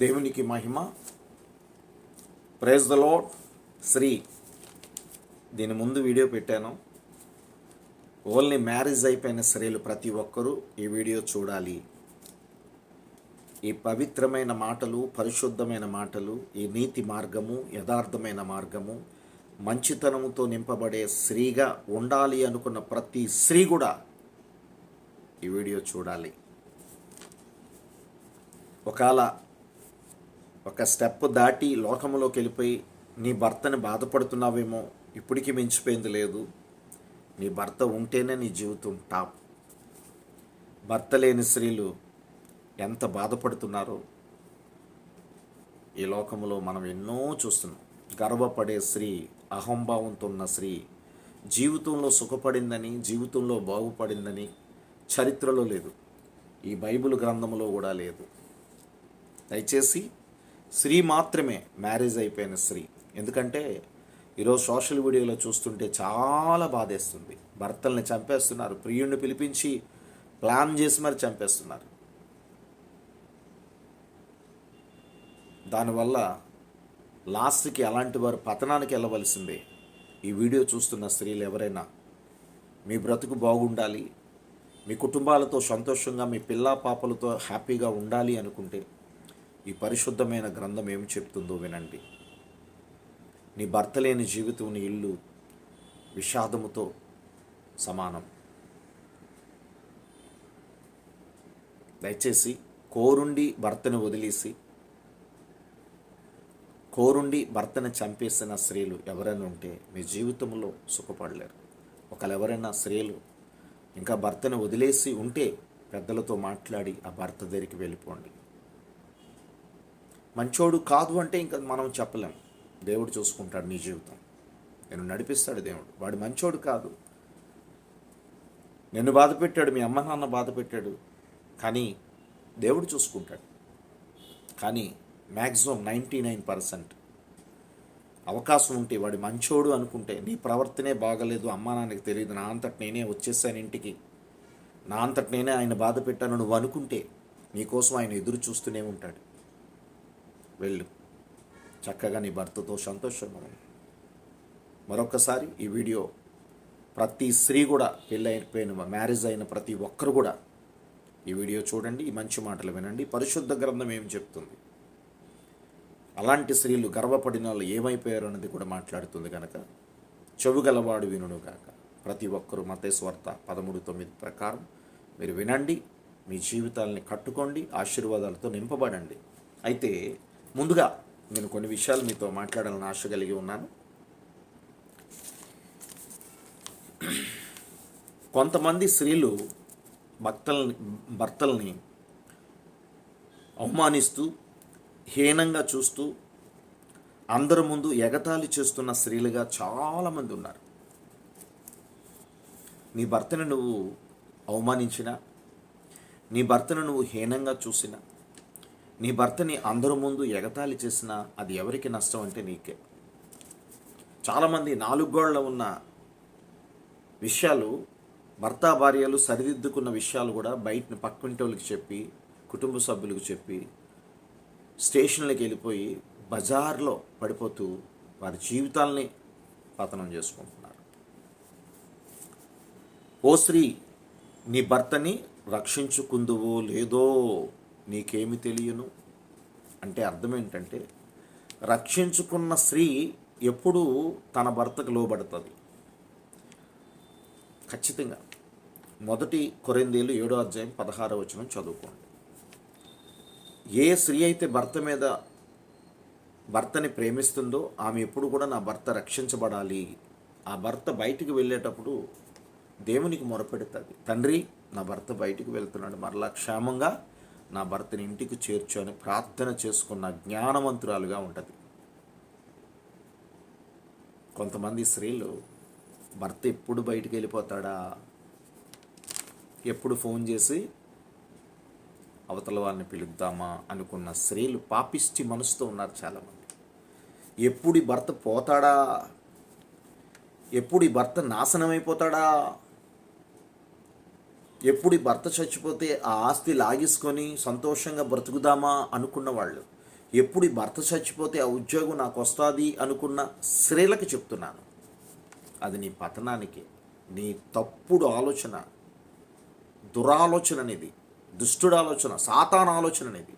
దేవునికి మహిమ. Praise the lord శ్రీ దీని ముందు వీడియో పెట్టాను. ఓన్లీ మ్యారేజ్ అయిపోయిన స్త్రీలు ప్రతి ఒక్కరూ ఈ వీడియో చూడాలి. ఈ పవిత్రమైన మాటలు పరిశుద్ధమైన మాటలు ఈ నీతి మార్గము యథార్థమైన మార్గము మంచితనముతో నింపబడే స్త్రీగా ఉండాలి అనుకున్న ప్రతి స్త్రీ కూడా ఈ వీడియో చూడాలి. ఒకవేళ ఒక స్టెప్ దాటి లోకంలోకి వెళ్ళిపోయి నీ భర్తని బాధపడుతున్నావేమో ఇప్పటికీ మించిపోయింది లేదు. నీ భర్త ఉంటేనే నీ జీవితం టాప్. భర్త లేని స్త్రీలు ఎంత బాధపడుతున్నారో? ఈ లోకంలో మనం ఎన్నో చూస్తున్నాం. గర్వపడే స్త్రీ అహంభావంతో ఉన్న స్త్రీ జీవితంలో సుఖపడిందని జీవితంలో బాగుపడిందని చరిత్రలో లేదు. ఈ బైబిల్ గ్రంథంలో కూడా లేదు. దయచేసి స్త్రీ మాత్రమే మ్యారేజ్ అయిపోయిన స్త్రీ. ఎందుకంటే ఈరోజు సోషల్ మీడియాలో చూస్తుంటే చాలా బాధేస్తుంది. భర్తల్ని చంపేస్తున్నారు. ప్రియుడిని పిలిపించి ప్లాన్ చేసి మరి చంపేస్తున్నారు. దానివల్ల లాస్ట్కి అలాంటి వారు పతనానికి వెళ్ళవలసిందే. ఈ వీడియో చూస్తున్న స్త్రీలు ఎవరైనా మీ బ్రతుకు బాగుండాలి మీ కుటుంబాలతో సంతోషంగా మీ పిల్ల పాపలతో హ్యాపీగా ఉండాలి అనుకుంటే ఈ పరిశుద్ధమైన గ్రంథం ఏమి చెప్తుందో వినండి. నీ భర్త లేని జీవితం నీ ఇల్లు విషాదముతో సమానం. దయచేసి కోరుండి భర్తను వదిలేసి కోరుండి భర్తను చంపేసిన స్త్రీలు ఎవరైనా ఉంటే మీ జీవితంలో సుఖపడలేరు. ఒకళ్ళు ఎవరైనా స్త్రీలు ఇంకా భర్తను వదిలేసి ఉంటే పెద్దలతో మాట్లాడి ఆ భర్త దగ్గరికి వెళ్ళిపోండి. మంచోడు కాదు అంటే ఇంకా మనం చెప్పలేం. దేవుడు చూసుకుంటాడు నీ జీవితం. నేను నడిపిస్తాడు దేవుడు. వాడు మంచోడు కాదు. నిన్ను బాధ పెట్టాడు మీ అమ్మ నాన్న బాధ పెట్టాడు కానీ దేవుడు చూసుకుంటాడు. కానీ మ్యాక్సిమం నైంటీ నైన్ పర్సెంట్ అవకాశం ఉంటే వాడు మంచోడు అనుకుంటే నీ ప్రవర్తనే బాగలేదు అమ్మా నాన్నకి తెలియదు నా అంతటి నేనే వచ్చేసాను ఇంటికి నా అంతటి నేనే ఆయన బాధ పెట్టాను నువ్వు అనుకుంటే నీకోసం ఆయన ఎదురు చూస్తూనే ఉంటాడు. వెళ్ళు. చక్కగా నీ భర్తతో సంతోషంగా మరొకసారి ఈ వీడియో ప్రతి స్త్రీ కూడా పెళ్ళైపోయిన మ్యారేజ్ అయిన ప్రతి ఒక్కరు కూడా ఈ వీడియో చూడండి ఈ మంచి మాటలు వినండి. పరిశుద్ధ గ్రంథం ఏం చెప్తుంది? అలాంటి స్త్రీలు గర్వపడిన వాళ్ళు ఏమైపోయారు అన్నది కూడా మాట్లాడుతుంది కనుక చెవుగలవాడు వినును ప్రతి ఒక్కరూ మతేశ్వార్త పదమూడు తొమ్మిది ప్రకారం మీరు వినండి మీ జీవితాలని కట్టుకోండి ఆశీర్వాదాలతో నింపబడండి. అయితే ముందుగా నేను కొన్ని విషయాలు మీతో మాట్లాడాలని ఆశ కలిగి ఉన్నాను. కొంతమంది స్త్రీలు భక్తల్ని భర్తల్ని అవమానిస్తూ హీనంగా చూస్తూ అందరి ముందు ఎగతాళి చేస్తున్న స్త్రీలుగా చాలామంది ఉన్నారు. నీ భర్తను నువ్వు అవమానించినా నీ భర్తను నువ్వు హీనంగా చూసినా నీ భర్తని అందరి ముందు ఎగతాళి చేసినా అది ఎవరికి నష్టం అంటే నీకే. చాలామంది నాలుగు గోళ్ళ ఉన్న విషయాలు భర్త భార్యలు సరిదిద్దుకున్న విషయాలు కూడా బయట పక్కింటోళ్ళకి చెప్పి కుటుంబ సభ్యులకు చెప్పి స్టేషన్లకు వెళ్ళిపోయి బజార్లో పడిపోతూ వారి జీవితాల్ని పతనం చేసుకుంటున్నారు. ఓ స్త్రీ నీ భర్తని రక్షించుకుందువో లేదో నీకేమి తెలియను? అంటే అర్థం ఏంటంటే రక్షించుకున్న స్త్రీ ఎప్పుడూ తన భర్తకు లోబడుతుంది. ఖచ్చితంగా. మొదటి కొరిందేలు ఏడో అధ్యాయం పదహారో వచనం చదువుకోండి. ఏ స్త్రీ అయితే భర్త మీద భర్తని ప్రేమిస్తుందో ఆమె ఎప్పుడు కూడా నా భర్త రక్షించబడాలి. ఆ భర్త బయటికి వెళ్ళేటప్పుడు దేవునికి మొరపెడుతుంది. తండ్రి నా భర్త బయటికి వెళ్తున్నాడు. మరలా క్షేమంగా నా భర్తని ఇంటికి చేర్చు అని ప్రార్థన చేసుకున్న జ్ఞానవంతురాలుగా ఉంటుంది. కొంతమంది స్త్రీలు భర్త ఎప్పుడు బయటికి వెళ్ళిపోతాడా? ఎప్పుడు ఫోన్ చేసి అవతల వారిని పిలుద్దామా? అనుకున్న స్త్రీలు పాపిష్టి మనసుతో ఉన్నారు చాలామంది. ఎప్పుడు భర్త పోతాడా? ఎప్పుడు ఈ భర్త నాశనం అయిపోతాడా ఎప్పుడు ఈ భర్త చచ్చిపోతే ఆ ఆస్తి లాగేసుకొని సంతోషంగా బ్రతుకుదామా అనుకున్న వాళ్ళు. ఎప్పుడు ఈ భర్త చచ్చిపోతే ఆ ఉద్యోగం నాకు వస్తుంది అనుకున్న స్త్రీలకు చెప్తున్నాను. అది నీ పతనానికి నీ తప్పుడు ఆలోచన దురాలోచన అనేది దుష్టుడు ఆలోచన సాతాన ఆలోచన అనేది.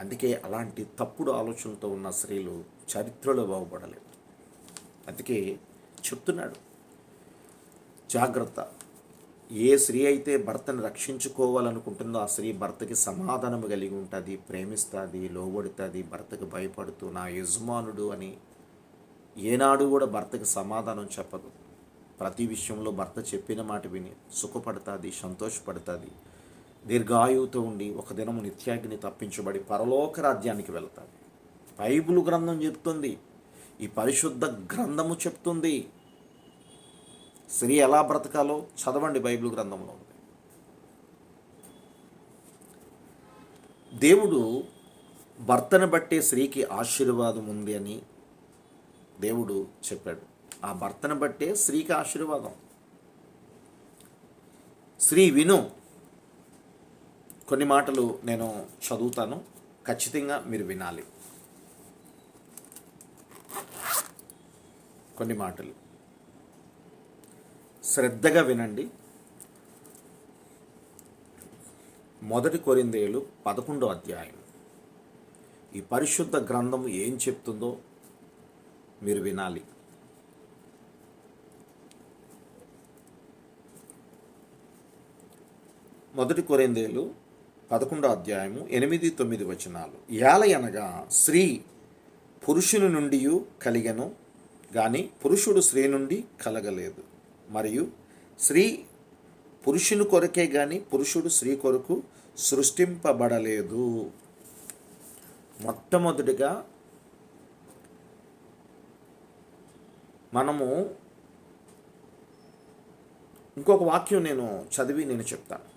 అందుకే అలాంటి తప్పుడు ఆలోచనలతో ఉన్న స్త్రీలు చరిత్రలో బాగుపడలేదు. అందుకే చెప్తున్నాడు జాగ్రత్త. ఏ స్త్రీ అయితే భర్తను రక్షించుకోవాలనుకుంటుందో ఆ స్త్రీ భర్తకి సమాధానం కలిగి ఉంటుంది ప్రేమిస్తుంది లోబడుతుంది భర్తకు భయపడుతూ నా యజమానుడు అని ఏనాడు కూడా భర్తకి సమాధానం చెప్పదు. ప్రతి విషయంలో భర్త చెప్పిన మాట విని సుఖపడుతుంది సంతోషపడుతుంది దీర్ఘాయువుతో ఉండి ఒక దినము నిత్యాగ్ని తప్పించబడి పరలోక రాజ్యానికి వెళతాడు బైబుల్ గ్రంథం చెప్తుంది ఈ పరిశుద్ధ గ్రంథము చెప్తుంది. స్త్రీ ఎలా బ్రతకాలో చదవండి బైబిల్ గ్రంథంలో ఉంది. దేవుడు భర్తను బట్టే స్త్రీకి ఆశీర్వాదం ఉంది అని దేవుడు చెప్పాడు. ఆ భర్తను బట్టే స్త్రీకి ఆశీర్వాదం. స్త్రీ విను. కొన్ని మాటలు నేను చదువుతాను. ఖచ్చితంగా మీరు వినాలి. కొన్ని మాటలు. శ్రద్ధగా వినండి. మొదటి కొరిందేలు పదకొండో అధ్యాయం. ఈ పరిశుద్ధ గ్రంథం ఏం చెప్తుందో మీరు వినాలి. మొదటి కొరిందేలు పదకొండో అధ్యాయము ఎనిమిది తొమ్మిది వచనాలు. యాలయనగా స్త్రీ పురుషుని నుండి కలిగను కానీ పురుషుడు స్త్రీ నుండి కలగలేదు. మరియు స్త్రీ పురుషుని కొరకే కానీ పురుషుడు స్త్రీ కొరకు సృష్టింపబడలేదు. మొట్టమొదటిగా మనము ఇంకొక వాక్యం నేను చదివి నేను చెప్తాను.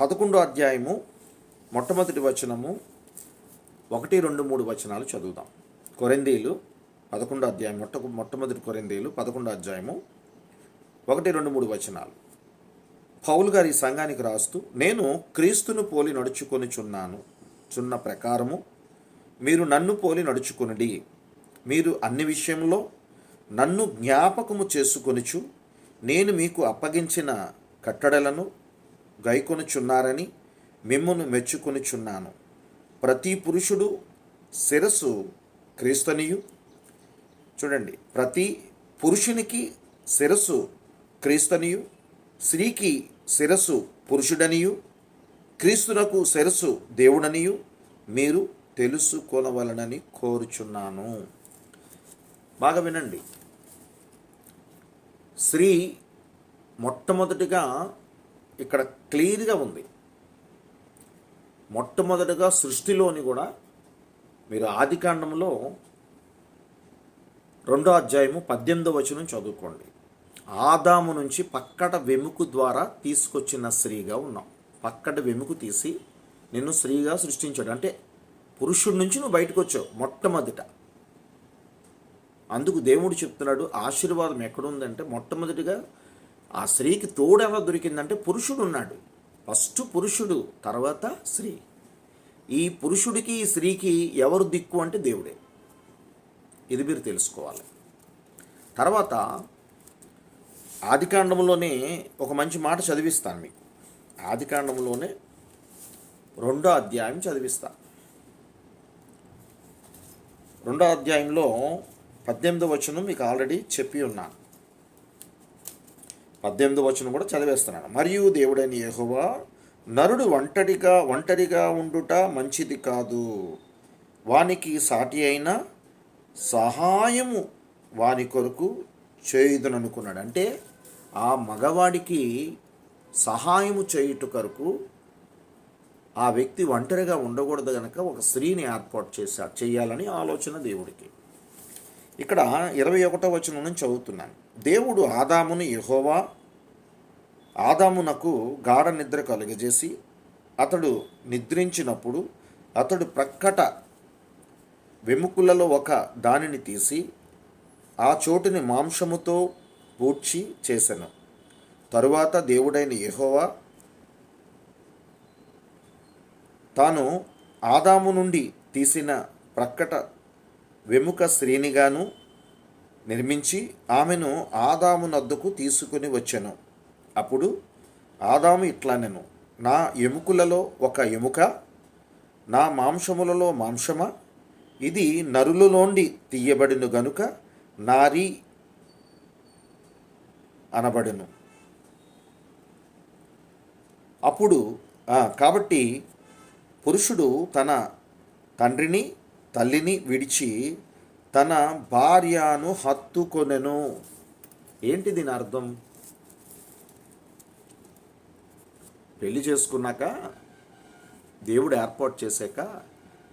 పదకొండో అధ్యాయము మొట్టమొదటి వచనము ఒకటి రెండు మూడు వచనాలు చదువుదాం. కొరందీలు పదకొండో అధ్యాయం మొట్ట మొట్టమొదటి కొరిందేలు పదకొండో అధ్యాయము ఒకటి రెండు మూడు వచనాలు. పౌలు గారి ఈ సంఘానికి రాస్తూ నేను క్రీస్తును పోలి నడుచుకొనిచున్నాను. చున్న ప్రకారము మీరు నన్ను పోలి నడుచుకొనిడి. మీరు అన్ని విషయంలో నన్ను జ్ఞాపకము చేసుకొనిచు నేను మీకు అప్పగించిన కట్టడలను గైకొనుచున్నారని మిమ్మను మెచ్చుకొనిచున్నాను. ప్రతి పురుషుడు శిరస్సు క్రీస్తనియు చూడండి ప్రతి పురుషునికి శిరస్సు క్రీస్తునియు స్త్రీకి శిరస్సు పురుషుడనియు క్రీస్తునకు శిరస్సు దేవుడనియు మీరు తెలుసుకోనవలనని కోరుచున్నాను. బాగా వినండి. స్త్రీ మొట్టమొదటిగా ఇక్కడ క్లియర్గా ఉంది. మొట్టమొదటిగా సృష్టిలోని కూడా మీరు ఆదికాండంలో రెండో అధ్యాయము పద్దెనిమిదో వచనం చదువుకోండి. ఆదాము నుంచి పక్కట వెముకు ద్వారా తీసుకొచ్చిన స్త్రీగా ఉన్నాం పక్కట వెముకు తీసి నిన్ను స్త్రీగా సృష్టించాడు. అంటే పురుషుడి నుంచి నువ్వు బయటకు వచ్చావు మొట్టమొదట. అందుకు దేవుడు చెప్తున్నాడు ఆశీర్వాదం ఎక్కడుందంటే మొట్టమొదటిగా ఆ స్త్రీకి తోడు ఎలా దొరికిందంటే పురుషుడు ఉన్నాడు. ఫస్ట్ పురుషుడు తర్వాత స్త్రీ. ఈ పురుషుడికి ఈ స్త్రీకి ఎవరు దిక్కు అంటే దేవుడే. ఇది మీరు తెలుసుకోవాలి. తర్వాత ఆదికాండంలోనే ఒక మంచి మాట చదివిస్తాను మీకు. ఆదికాండంలోనే రెండో అధ్యాయం చదివిస్తా. రెండో అధ్యాయంలో పద్దెనిమిదో వచనం మీకు ఆల్రెడీ చెప్పి ఉన్నాను. పద్దెనిమిదో వచనం కూడా చదివేస్తున్నాను. మరియు దేవుడైన యెహోవా నరుడు ఒంటరిగా ఒంటరిగా ఉండుట మంచిది కాదు. వానికి సాటి అయిన సహాయము వారి కొరకు చేయుదుననుకున్నాడు. అంటే ఆ మగవాడికి సహాయము చేయుట కొరకు ఆ వ్యక్తి ఒంటరిగా ఉండకూడదు కనుక ఒక స్త్రీని ఏర్పాటు చేశాడు చేయాలని ఆలోచన దేవుడికి. ఇక్కడ ఇరవై ఒకటో వచనం నుంచి చదువుతున్నాను. దేవుడు ఆదామును యహోవా ఆదామునకు గాఢ నిద్ర కలుగజేసి అతడు నిద్రించినప్పుడు అతడు ప్రక్కట వెముకులలో ఒక దానిని తీసి ఆ చోటుని మాంసముతో పూడ్చి చేశాను తరువాత దేవుడైన యహోవా తాను ఆదాము నుండి తీసిన ప్రక్కట వెముక శ్రేణిగాను నిర్మించి ఆమెను ఆదాము నద్దుకు తీసుకుని వచ్చాను. అప్పుడు ఆదాము ఇట్లా నేను నా ఎముకలలో ఒక ఎముక నా మాంసములలో మాంసమా? ఇది నరులలోండి తీయబడిను గనుక నారీ అనబడును. అప్పుడు కాబట్టి పురుషుడు తన తండ్రిని తల్లిని విడిచి తన భార్యను హత్తుకొనెను. ఏంటి దీని అర్థం? పెళ్ళి చేసుకున్నాక దేవుడు ఏర్పాటు చేశాక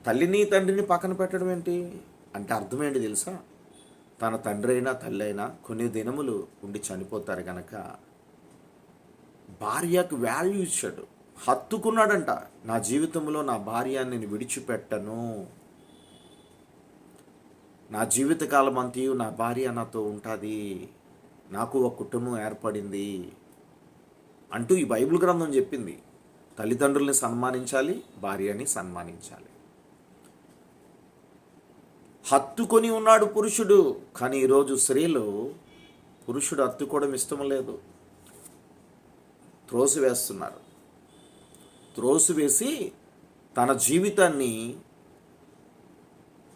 తల్లిని తండ్రిని పక్కన పెట్టడం ఏంటి? అంటే అర్థం ఏంటి తెలుసా? తన తండ్రి అయినా తల్లి అయినా కొన్ని దినములు ఉండి చనిపోతారు కనుక భార్యకు వాల్యూ ఇచ్చాడు. హత్తుకున్నాడంట. నా జీవితంలో నా భార్య నేను విడిచిపెట్టను. నా జీవితకాలం అంతయు నా భార్య నాతో ఉంటుంది. నాకు ఒక కుటుంబం ఏర్పడింది అంటూ ఈ బైబిల్ గ్రంథం చెప్పింది. తల్లిదండ్రుల్ని సన్మానించాలి భార్యని సన్మానించాలి. హత్తుకొని ఉన్నాడు పురుషుడు. కానీ ఈరోజు స్త్రీలు పురుషుడు హత్తుకోవడం ఇష్టం లేదు. త్రోసివేస్తున్నారు త్రోసివేసి తన జీవితాన్ని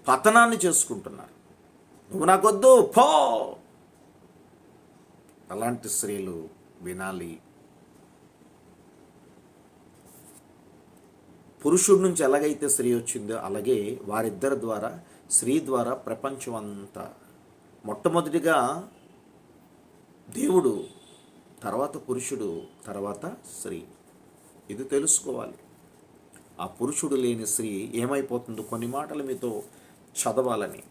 పతనాన్ని చేసుకుంటున్నారు. నువ్వు నాకొద్దు పో! అలాంటి స్త్రీలు వినాలి. పురుషుడి నుంచి ఎలాగైతే స్త్రీ వచ్చిందో అలాగే వారిద్దరి ద్వారా స్త్రీ ద్వారా ప్రపంచం అంతా మొట్టమొదటిగా దేవుడు తర్వాత పురుషుడు తర్వాత స్త్రీ. ఇది తెలుసుకోవాలి. ఆ పురుషుడు లేని స్త్రీ ఏమైపోతుందో? కొన్ని మాటలు మీతో చదవాలని.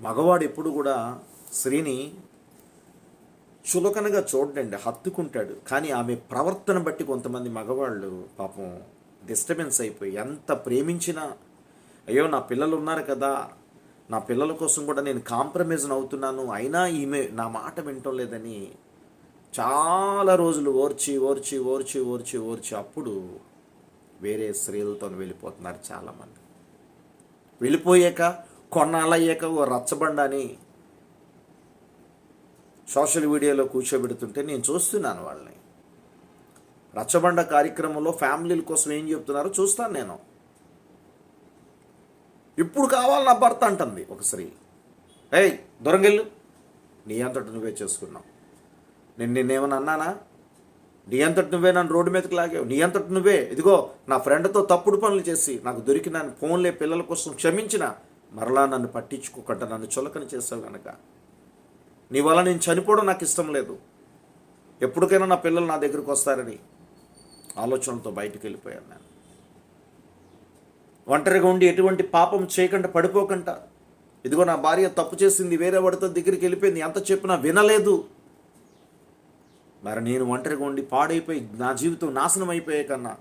మగవాడు ఎప్పుడు కూడా స్త్రీని చులకనగా చూడండి హత్తుకుంటాడు. కానీ ఆమె ప్రవర్తన బట్టి కొంతమంది మగవాళ్ళు పాపం డిస్టర్బెన్స్ అయిపోయి ఎంత ప్రేమించినా అయ్యో నా పిల్లలు ఉన్నారు కదా. నా పిల్లల కోసం కూడా నేను కాంప్రమైజ్ అవుతున్నాను. అయినా ఈమె నా మాట వింటం లేదని చాలా రోజులు ఓర్చి ఓర్చి ఓర్చి ఓర్చి ఓర్చి అప్పుడు వేరే స్త్రీలతో వెళ్ళిపోతున్నారు చాలామంది. వెళ్ళిపోయాక కొన్నాళ్ళయ్యాక ఓ రచ్చబండని సోషల్ మీడియాలో కూర్చోబెడుతుంటే నేను చూస్తున్నాను వాళ్ళని. రచ్చబండ కార్యక్రమంలో ఫ్యామిలీల కోసం ఏం చెప్తున్నారో చూస్తాను నేను. ఇప్పుడు కావాలి నా భర్త అంటుంది ఒక స్త్రీ. ఏయ్ దొరంగెళ్ళు నీ అంతటి నువ్వే చేసుకున్నావు. నేను నిన్నేమని అన్నానా? నీ అంతటి నువ్వే నన్ను రోడ్డు మీదకి లాగావు. నీ అంతటి నువ్వే. ఇదిగో నా ఫ్రెండ్తో తప్పుడు పనులు చేసి నాకు దొరికిన ఫోన్లే పిల్లల కోసం క్షమించిన మరలా నన్ను పట్టించుకోకుండా నన్ను చులకన చేసావు కనుక నీ వల్ల నేను చనిపోవడం నాకు ఇష్టం లేదు. ఎప్పటికైనా నా పిల్లలు నా దగ్గరికి వస్తారని ఆలోచనలతో బయటికి వెళ్ళిపోయాను నేను. ఒంటరిగా ఉండి ఎటువంటి పాపం చేయకుండా పడిపోకుండా. ఇదిగో నా భార్య తప్పు చేసింది వేరే వాడితో దగ్గరికి వెళ్ళిపోయింది ఎంత చెప్పినా వినలేదు. మరి నేను ఒంటరిగా ఉండి పాడైపోయి నా జీవితం నాశనం అయిపోయే కన్నా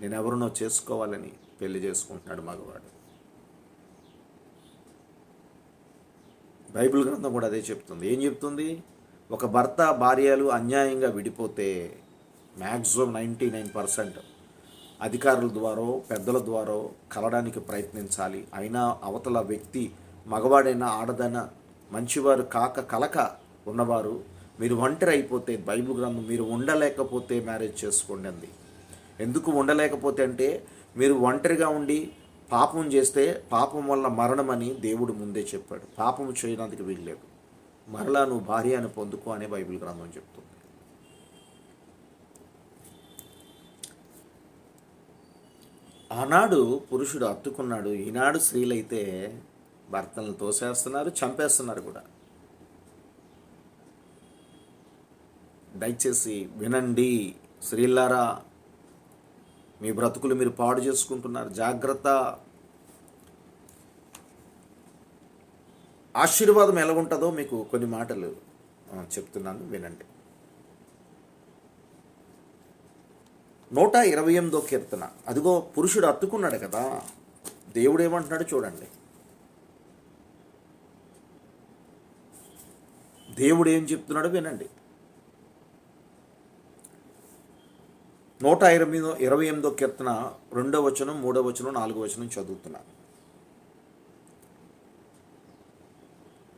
నేను ఎవరినో చేసుకోవాలని పెళ్ళి చేసుకుంటున్నాడు మగవాడు. బైబిల్ గ్రంథం కూడా అదే చెప్తుంది. ఏం చెప్తుంది? ఒక భర్త భార్యలు అన్యాయంగా విడిపోతే మ్యాక్సిమం నైంటీ నైన్ పర్సెంట్ అధికారుల ద్వారా పెద్దల ద్వారా కలడానికి ప్రయత్నించాలి. అయినా అవతల వ్యక్తి మగవాడైనా ఆడదైనా మంచివారు కాక కలక ఉన్నవారు మీరు ఒంటరి అయిపోతే బైబిల్ గ్రంథం మీరు ఉండలేకపోతే మ్యారేజ్ చేసుకోండి అంది. ఎందుకు ఉండలేకపోతే అంటే మీరు ఒంటరిగా ఉండి పాపం చేస్తే పాపం వల్ల మరణమని దేవుడు ముందే చెప్పాడు. పాపం చేయడానికి వీల్లేదు. మరలా నువ్వు భార్యను పొందుకో అనే బైబిల్ గ్రంథం చెప్తుంది. ఆనాడు పురుషుడు అత్తుకున్నాడు. ఈనాడు స్త్రీలైతే భర్తలను తోసేస్తున్నారు చంపేస్తున్నారు కూడా. దయచేసి వినండి స్త్రీలారా మీ బ్రతుకులు మీరు పాడు చేసుకుంటున్నారు. జాగ్రత్త. ఆశీర్వాదం ఎలా ఉంటుందో మీకు కొన్ని మాటలు చెప్తున్నాను. వినండి. నూట ఇరవై ఎనిమిదో కీర్తన. అదిగో పురుషుడు అత్తుకున్నాడు కదా. దేవుడు ఏమంటున్నాడు చూడండి. దేవుడు ఏం చెప్తున్నాడో వినండి. నూట ఇరవై ఇరవై ఎనిమిదో కీర్తన రెండో వచనం మూడో వచనం నాలుగో వచనం చదువుతున్నాను.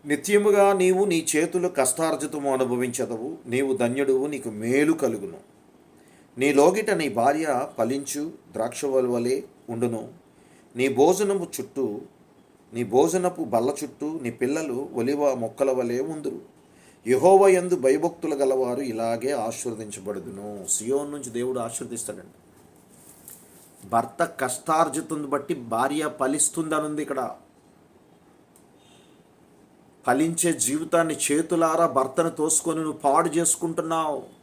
నిత్యముగా నీవు నీ చేతులు కష్టార్జితము అనుభవించదవు నీవు ధన్యుడువు నీకు మేలు కలుగును. నీ లోగిట నీ భార్య ఫలించు ద్రాక్షవలవలే ఉండును. నీ భోజనము చుట్టూ నీ భోజనపు బల్ల చుట్టూ నీ పిల్లలు ఒలివ మొక్కల వలె ఉందురు. యహోవ యందు భయభక్తులు గలవారు ఇలాగే ఆశీర్వదించబడుదును. సియోన్ నుంచి దేవుడు ఆశీర్దిస్తాడండి భర్త కష్టార్జితుని బట్టి భార్య ఫలిస్తుందనుంది ఇక్కడ. ఫలించే జీవితాన్ని చేతులారా భర్తను తోసుకొని నువ్వు పాడు చేసుకుంటున్నావు.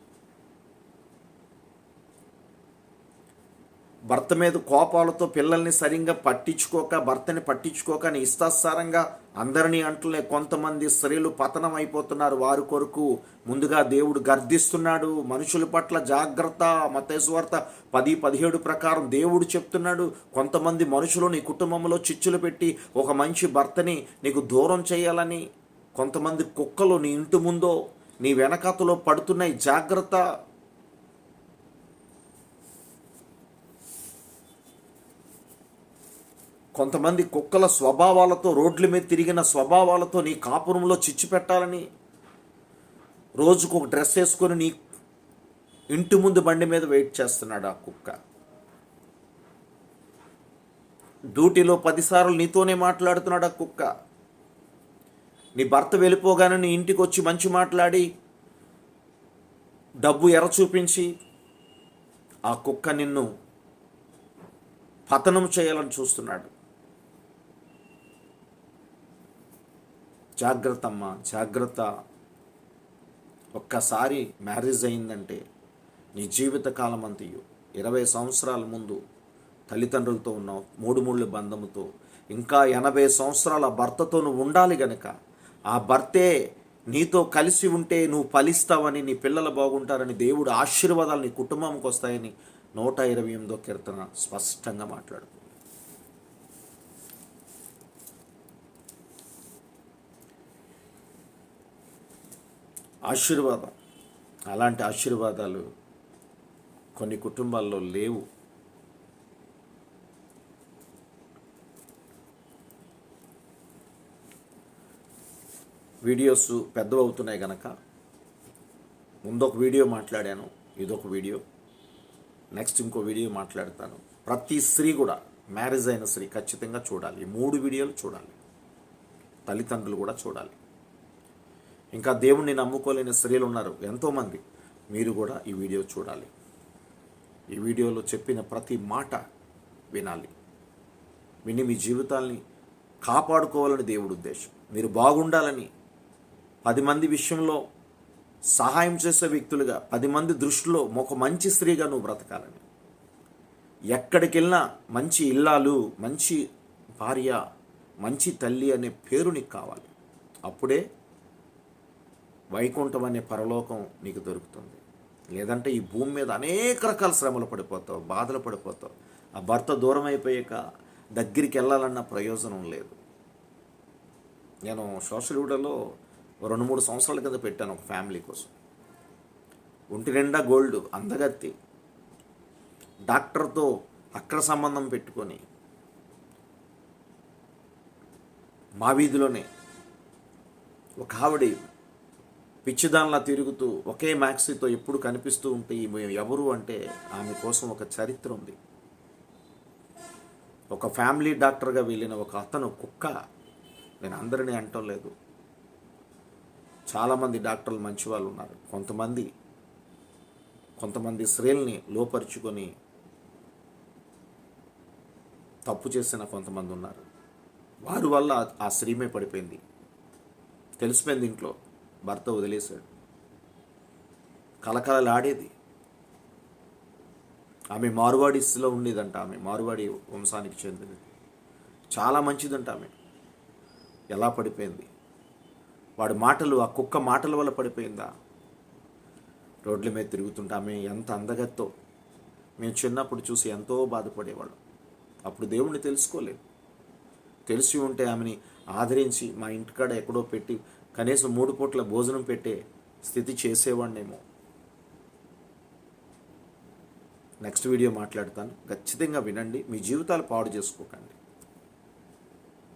భర్త మీద కోపాలతో పిల్లల్ని సరిగ్గా పట్టించుకోక భర్తని పట్టించుకోక అని ఇష్టాసారంగా అందరినీ అంటలే కొంతమంది స్త్రీలు పతనం అయిపోతున్నారు. వారి కొరకు ముందుగా దేవుడు గర్దిస్తున్నాడు. మనుషుల పట్ల జాగ్రత్త మతేశ్వార్త పది పదిహేడు ప్రకారం దేవుడు చెప్తున్నాడు. కొంతమంది మనుషులు నీ కుటుంబంలో చిచ్చులు పెట్టి ఒక మంచి భర్తని నీకు దూరం చేయాలని కొంతమంది కుక్కలు నీ ఇంటి ముందో నీ వెనకాతలో పడుతున్నాయి. జాగ్రత్త. కొంతమంది కుక్కల స్వభావాలతో రోడ్ల మీద తిరిగిన స్వభావాలతో నీ కాపురంలో చిచ్చు పెట్టాలని. రోజుకు ఒక డ్రెస్ వేసుకొని నీ ఇంటి ముందు బండి మీద వెయిట్ చేస్తున్నాడు ఆ కుక్క. డ్యూటీలో పదిసార్లు నీతోనే మాట్లాడుతున్నాడు ఆ కుక్క. నీ భర్త వెళ్ళిపోగానే నీ ఇంటికి వచ్చి మంచి మాట్లాడి డబ్బు ఎర చూపించి ఆ కుక్క నిన్ను పతనం చేయాలని చూస్తున్నాడు. జాగ్రత్తమ్మ జాగ్రత్త. ఒక్కసారి మ్యారేజ్ అయిందంటే నీ జీవిత కాలం అంతయు ఇరవై సంవత్సరాల ముందు తల్లిదండ్రులతో ఉన్నావు మూడు మూడు బంధముతో ఇంకా ఎనభై సంవత్సరాల భర్తతో నువ్వు ఉండాలి గనక ఆ భర్తే నీతో కలిసి ఉంటే నువ్వు ఫలిస్తావని నీ పిల్లలు బాగుంటారని దేవుడు ఆశీర్వాదాలు నీ కుటుంబంకి వస్తాయని నూట ఇరవై ఎనిమిదో కీర్తన స్పష్టంగా మాట్లాడు ఆశీర్వాదం. అలాంటి ఆశీర్వాదాలు కొన్ని కుటుంబాల్లో లేవు. వీడియోస్ పెద్దవవుతున్నాయి కనుక ముందొక వీడియో మాట్లాడాను ఇదొక వీడియో. నెక్స్ట్ ఇంకో వీడియో మాట్లాడతాను. ప్రతి స్త్రీ కూడా మ్యారేజ్ అయిన స్త్రీ ఖచ్చితంగా చూడాలి. ఈ మూడు వీడియోలు చూడాలి. తల్లిదండ్రులు కూడా చూడాలి. ఇంకా దేవుణ్ణి నమ్ముకోలేని స్త్రీలు ఉన్నారు ఎంతోమంది. మీరు కూడా ఈ వీడియో చూడాలి. ఈ వీడియోలో చెప్పిన ప్రతి మాట వినాలి. విని మీ జీవితాల్ని కాపాడుకోవాలని దేవుడు ఉద్దేశం. మీరు బాగుండాలని పది మంది విషయంలో సహాయం చేసే వ్యక్తులుగా పది మంది దృష్టిలో ఒక మంచి స్త్రీగా నువ్వు బ్రతకాలని. ఎక్కడికి వెళ్ళినా మంచి ఇల్లాలు మంచి భార్య మంచి తల్లి అనే పేరు నీకు కావాలి. అప్పుడే వైకుంఠం అనే పరలోకం నీకు దొరుకుతుంది. లేదంటే ఈ భూమి మీద అనేక రకాల శ్రమలు పడిపోతావు బాధలు పడిపోతావు. ఆ భర్త దూరం అయిపోయాక దగ్గరికి వెళ్ళాలన్న ప్రయోజనం లేదు. నేను సోషల్ మీడియాలో రెండు మూడు సంవత్సరాల కింద పెట్టాను ఒక ఫ్యామిలీ కోసం. ఒంటి నిండా గోల్డ్ అందగత్తి. డాక్టర్తో అక్కడ సంబంధం పెట్టుకొని మా వీధిలోనే ఒక ఆవిడ పిచ్చిదానిలా తిరుగుతూ ఒకే మ్యాక్సీతో ఎప్పుడు కనిపిస్తూ ఉంటే ఈమె ఎవరు అంటే ఆమె కోసం ఒక చరిత్ర ఉంది. ఒక ఫ్యామిలీ డాక్టర్గా వెళ్ళిన ఒక అతను కుక్క. నేను అందరినీ అంటం లేదు. చాలామంది డాక్టర్లు మంచి వాళ్ళు ఉన్నారు. కొంతమంది కొంతమంది స్త్రీల్ని లోపరుచుకొని తప్పు చేసిన కొంతమంది ఉన్నారు. వారి వల్ల ఆ స్త్రీమే పడిపోయింది. తెలిసిపోయింది ఇంట్లో. భర్త వదిలేశాడు. కలకలలాడేది ఆమె మార్వాడిస్లో ఉండేదంట ఆమె మార్వాడి వంశానికి చెందినది. చాలా మంచిదంట ఆమె. ఎలా పడిపోయింది? వాడి మాటలు ఆ కుక్క మాటల వల్ల పడిపోయిందా? రోడ్ల మీద తిరుగుతుంటే ఆమె ఎంత అందగత్తో. మేము చిన్నప్పుడు చూసి ఎంతో బాధపడేవాళ్ళం. అప్పుడు దేవుణ్ణి తెలుసుకోలేదు. తెలిసి ఉంటే ఆమెని ఆదరించి మా ఇంటికాడ ఎక్కడో పెట్టి కనీసం మూడు పూట్ల భోజనం పెట్టే స్థితి చేసేవాడినేమో నెక్స్ట్ వీడియో మాట్లాడతాను. ఖచ్చితంగా వినండి. మీ జీవితాలు పాడు చేసుకోకండి.